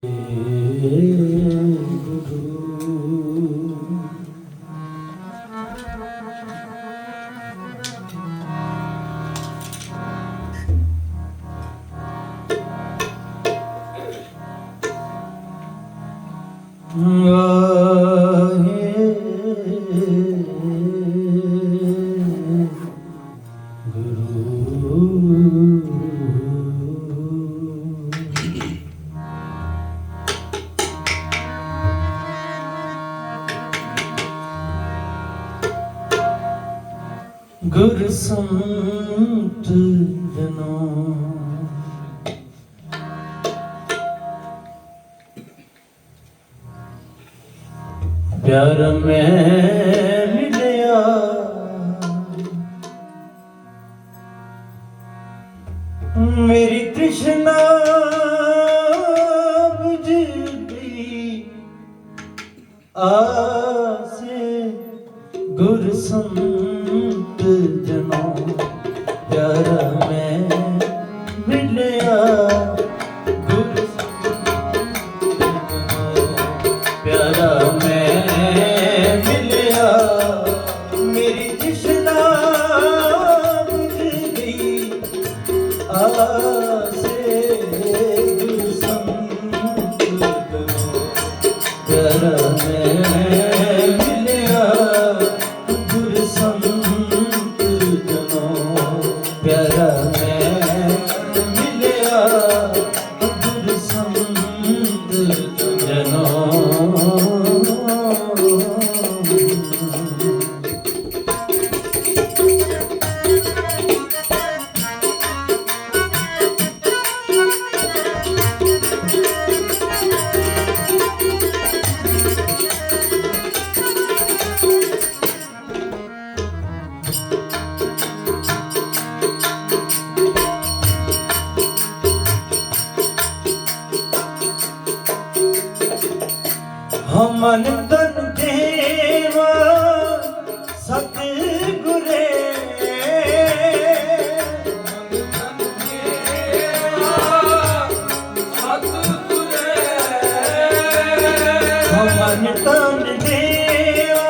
Uh... ਗੁਰ ਸੰਤ ਜਨੋ ਪਿਆਰ ਮੈਂ ਮਿਲਿਆ। ਮੇਰੀ ਕ੍ਰਿਸ਼ਨਾ ਬੁਝਦੀ। ਆਸ ਗੁਰ ਸੰਤ ਜਨੋ। Guru ਮਨ ਤਨ ਦੇਵਾ ਸਤ ਗੁਰੇ ਮਨ ਤਨ ਦੇਵਾ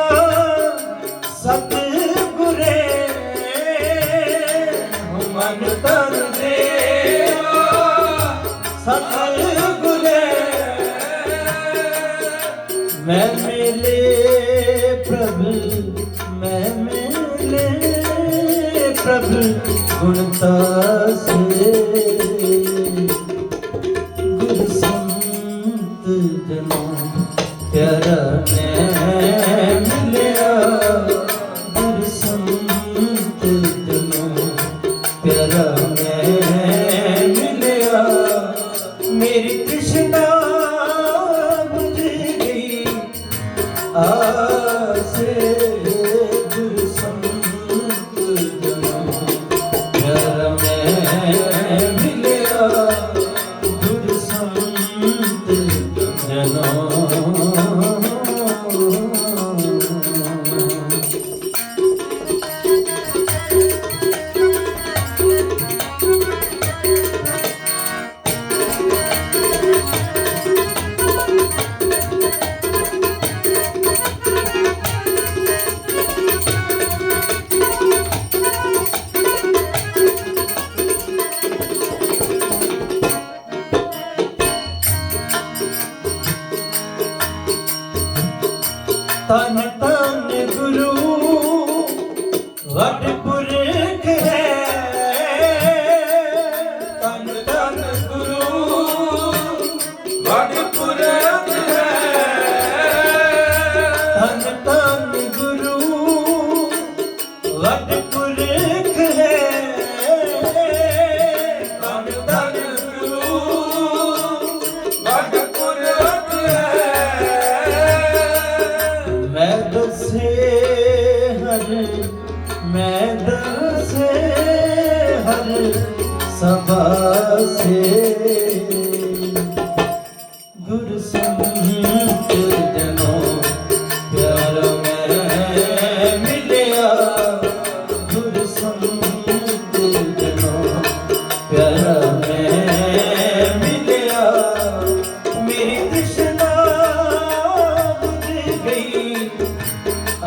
ਸਤ ਗੁਰੇ ਮਨ ਤਨ ਦੇਵਾ ਸਤ मैं मिले प्रभु मैं मिले प्रभु गुणता से ta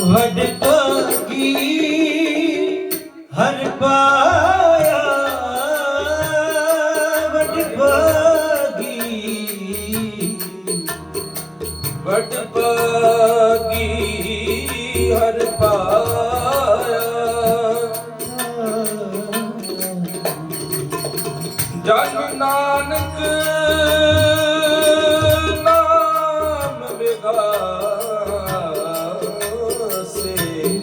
ਵਡ ਪਾਗੀ ਹਰ ਪਾਇਆ ਵਟ ਪਾਗੀ ਵਟ ਪਾਗੀ ਹਰ ਪਾਇਆ। ਜਨ ਨਾਨਕ ਨਾਮ ਵਿਗਾਸੇ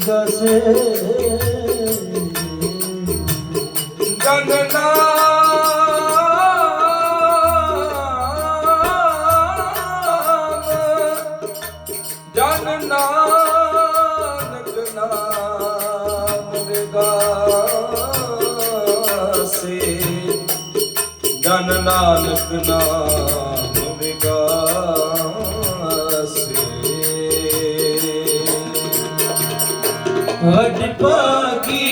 ਦਸੇ ਜਨਨਾ ਜਨਨਾ ਜਨ ਨਾਨਕ ਨਾਮ ਵਿਗਾਸੇ ਜਨ ਨਾਨਕ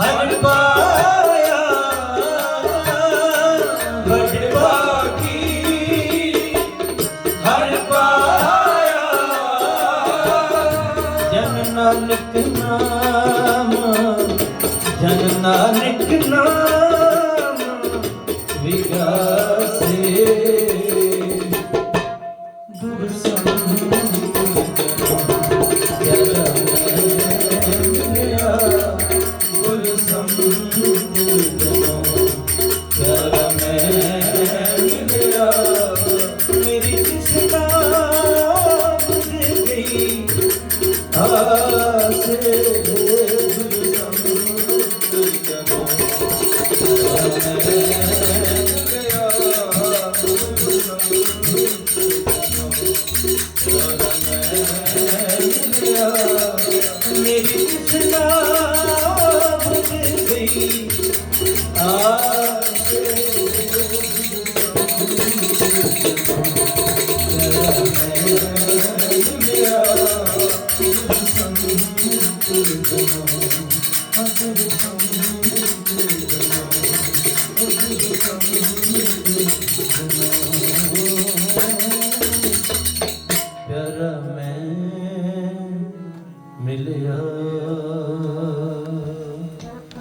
ਹਰ ਪਾਇਆ। ਵਡ ਪਾਗੀ ਹਰ ਪਾਇਆ। ਜਨ ਨਾਨਕ ਨਾਮ, ਜਨ ਨਾਨਕ ਨਾਮ, ਵਿਗਾਸੇ। Yeah.